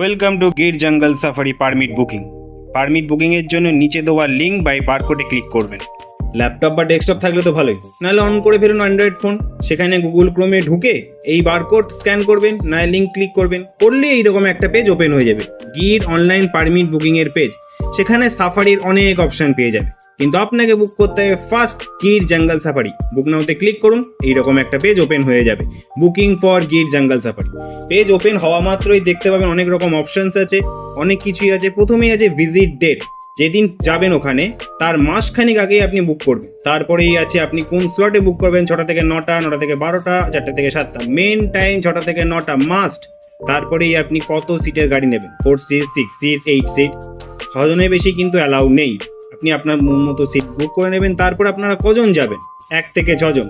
Welcome to Gir জঙ্গল safari permit booking permit বুকিংয়ের জন্য নিচে দেওয়া লিঙ্ক বাই বারকোডে ক্লিক করবেন। ল্যাপটপ বা ডেস্কটপ থাকলে তো ভালোই। নাহলে অন করে ফেলুন অ্যান্ড্রয়েড ফোন সেখানে গুগল ক্রোমে ঢুকে এই বারকোড স্ক্যান করবেন নয় লিঙ্ক ক্লিক করবেন। করলে এইরকম একটা পেজ ওপেন হয়ে যাবে। গির অনলাইন পারমিট বুকিংয়ের পেজ সেখানে সাফারির অনেক অপশন পেয়ে যাবে। কিন্তু আপনাকে বুক করতে হবে ফার্স্ট গির জঙ্গল সাফারি বুক নাওতে ক্লিক করুন, এইরকম একটা পেজ ওপেন হয়ে যাবে। বুকিং ফর গির জঙ্গল সাফারি পেজ ওপেন হওয়া মাত্রই দেখতে পাবেন অনেক রকম অপশনস আছে, অনেক কিছুই আছে। প্রথমেই আছে ভিজিট ডেট যেদিন যাবেন ওখানে, তার মাসখানিক আগেই আপনি বুক করবেন। তারপরেই আছে আপনি কোন স্লটে বুক করবেন, ছটা থেকে নটা নটা থেকে বারোটা, চারটা থেকে সাতটা। মেন টাইম ছটা থেকে নটা মাস্ট তারপরেই আপনি কত সিটের গাড়ি নেবেন? Four seat six seat eight seat ছজনের বেশি কিন্তু অ্যালাউ নেই। আপনি আপনার মতো সিট বুক করে নেবেন, তারপর আপনারা কজন যাবেন? এক থেকে ছজন।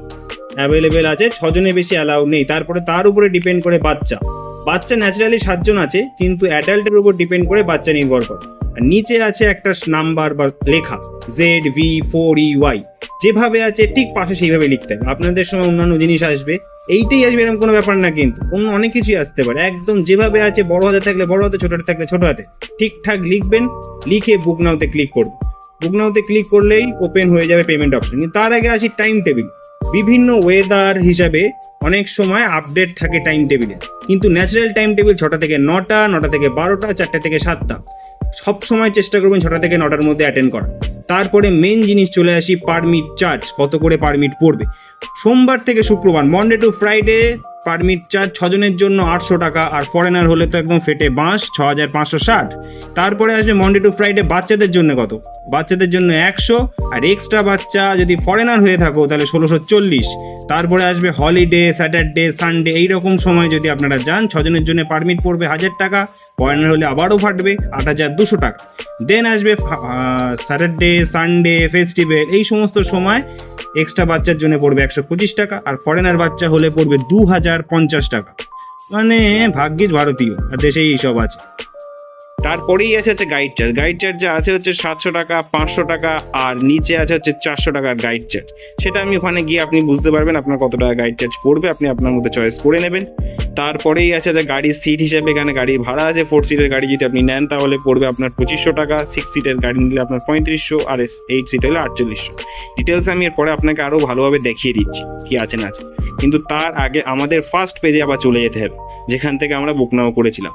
অ্যাভেলেবেল আছে, ছজনের বেশি অ্যালাউ নেই। তারপরে তার উপরে ডিপেন্ড করে বাচ্চা। বাচ্চা ন্যাচারালি সাতজন আছে, কিন্তু অ্যাডাল্টের উপর ডিপেন্ড করে বাচ্চা নির্ভর করে। আর নিচে আছে একটা নাম্বার বা লেখা Z V four E Y যেভাবে আছে, ঠিক পাশে সেইভাবে লিখতে হবে। আপনাদের সময় অন্যান্য জিনিস আসবে। এইটাই আসবে, এরকম কোনো ব্যাপার না কিন্তু। অন্য অনেক কিছুই আসতে পারে। একদম যেভাবে আছে, বড় হাতে থাকলে বড় হাতে, ছোট হাতে থাকলে ছোট হাতে। ঠিকঠাক লিখবেন, লিখে বুক নাওতে ক্লিক করুন বুক নাওতে ক্লিক করলেই ওপেন হয়ে যাবে পেমেন্ট অপশন তার আগে আসি টাইম টেবিল বিভিন্ন ওয়েদার হিসাবে অনেক সময় আপডেট থাকে টাইম টেবিলে কিন্তু ন্যাচারাল টাইম টেবিল ছটা থেকে নটা নটা থেকে বারোটা, চারটা থেকে সাতটা। সব সময় চেষ্টা করবেন ছটা থেকে নটার মধ্যে অ্যাটেন্ড করা তারপরে মেন জিনিস চলে আসি পারমিট চার্জ কত করে পারমিট পড়বে। সোমবার থেকে শুক্রবার Monday to Friday permit charge ছজনের জন্য আটশো টাকা, আর ফরেনার হলে তো একদম ফেটে বাঁশ ছ হাজার পাঁচশো ষাট। তারপরে আসবে মন্ডে টু ফ্রাইডে বাচ্চাদের জন্য কত? বাচ্চাদের জন্য একশো, আর এক্সট্রা বাচ্চা যদি ফরেনার হয়ে থাকো তাহলে ষোলোশো চল্লিশ। তারপরে আসবে হলিডে স্যাটারডে, সানডে, এইরকম সময় যদি আপনারা যান, ছজনের জন্য পারমিট পড়বে হাজার টাকা ফরেনার হলে আবারও ফাটবে আট হাজার দুশো টাকা। দেন আসবে স্যাটারডে, সানডে, ফেস্টিভ্যাল, এই সমস্ত সময় এক্সট্রা বাচ্চার জন্য পড়বে একশো পঁচিশ টাকা, আর ফরেনার বাচ্চা হলে পড়বে দু হাজার পঞ্চাশ টাকা। মানে ভাগ্যিস ভারতীয়, আর দেশেই এইসব আছে। তারপরেই আছে হচ্ছে গাইড চার্জ গাইড চার্জ আছে হচ্ছে সাতশো টাকা, পাঁচশো টাকা, আর নিচে আছে হচ্ছে চারশো টাকার গাইড চার্জ সেটা আমি ওখানে গিয়ে আপনি বুঝতে পারবেন আপনার কত টাকা গাইড চার্জ পড়বে, আপনি আপনার মধ্যে চয়েস করে নেবেন। তারপরেই আছে যে গাড়ির সিট হিসেবে এখানে গাড়ির ভাড়া আছে। ফোর সিটের গাড়ি যদি আপনি নেন তাহলে পড়বে আপনার পঁচিশশো টাকা। সিক্স সিটের গাড়ি নিলে আপনার পঁয়ত্রিশশো, আর এইট সিট হলে আটচল্লিশশো। ডিটেলস আমি এরপরে আপনাকে আরও ভালোভাবে দেখিয়ে দিচ্ছি কি আছে না আছে। কিন্তু তার আগে আমাদের ফার্স্ট পেজে আবার চলে যেতে হবে, যেখান থেকে আমরা বুক নাও করেছিলাম।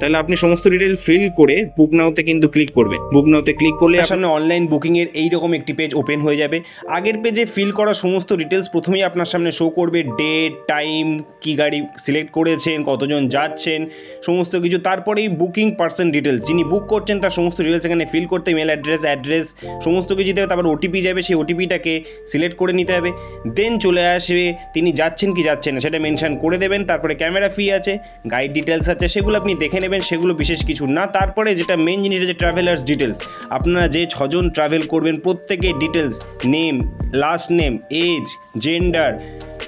তাহলে আপনি সমস্ত ডিটেল ফিল করে বুক নাওতে কিন্তু ক্লিক করবেন। বুক নাওতে ক্লিক করলে আপনার সামনে অনলাইন বুকিংয়ের এইরকম একটি পেজ ওপেন হয়ে যাবে। আগের পেজে ফিল করা সমস্ত ডিটেলস প্রথমেই আপনার সামনে শো করবে। ডেট টাইম কি গাড়ি সিলেক্ট করেছেন কতজন যাচ্ছেন সমস্ত কিছু। তারপরেই বুকিং পার্সন ডিটেলস যিনি বুক করছেন তার সমস্ত ডিটেলস এখানে ফিল করতে মেল অ্যাড্রেস অ্যাড্রেস সমস্ত কিছু দেবে তারপর ওটিপি যাবে সেই ওটিপিটাকে সিলেক্ট করে নিতে হবে। দেন চলে আসবে তিনি যাচ্ছেন কি যাচ্ছেন না সেটা মেনশন করে দেবেন। তারপরে ক্যামেরা ফি আছে গাইড ডিটেলস আছে সেগুলো আপনি দেখে নেবেন, সেগুলো বিশেষ কিছু না। তারপরে যেটা মেন জিনিস যে ট্রাভেলার্স ডিটেলস আপনারা যে ছজন ট্রাভেল করবেন প্রত্যেকে details name last name age gender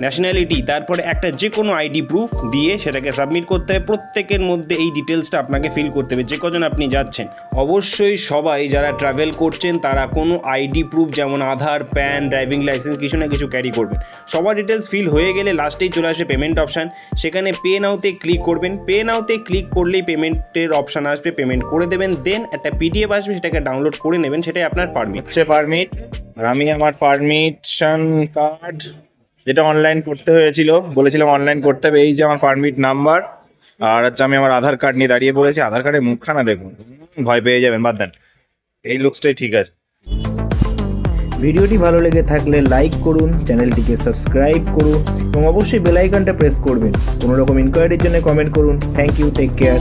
nationality তারপরে একটা যে কোনো আইডি প্রুফ দিয়ে সেটাকে সাবমিট করতে হবে প্রত্যেকের মধ্যে এই ডিটেলসটা আপনাকে ফিল করতে হবে। যে কজন আপনি যাচ্ছেন, অবশ্যই সবাই যারা ট্রাভেল করছেন, তারা কোনো আইডি প্রুফ যেমন আধার প্যান ড্রাইভিং লাইসেন্স কিছু না কিছু ক্যারি করবেন। সবার ডিটেলস ফিল হয়ে গেলে লাস্টেই চলে আসবে পেমেন্ট অপশান সেখানে পে নাওতে ক্লিক করবেন। পে নাওতে ক্লিক করলেই পেমেন্টের অপশান আসবে পেমেন্ট করে দেবেন। দেন একটা পিডিএফ আসবে, সেটাকে ডাউনলোড করে নেবেন। সেটাই আপনার পারমিট পারমিট আমি আমার পারমিশন কার্ড যেটা অনলাইন করতে হয়েছিল, বলেছিলাম অনলাইন করতে হবে, এই যে আমার পারমিট নাম্বার আর হচ্ছে আমি আমার আধার কার্ড নিয়ে দাঁড়িয়ে পড়েছি, আধার কার্ডের মুখখানা দেখুন, ভয় পেয়ে যাবেন, বাদ দেন, এই লুকসটাই ঠিক আছে। ভিডিওটি ভালো লেগে থাকলে লাইক করুন, চ্যানেলটিকে সাবস্ক্রাইব করুন, এবং অবশ্যই বেল আইকনটা প্রেস করবেন। কোনো রকম ইনকোয়ারির জন্য কমেন্ট করুন। Thank you take care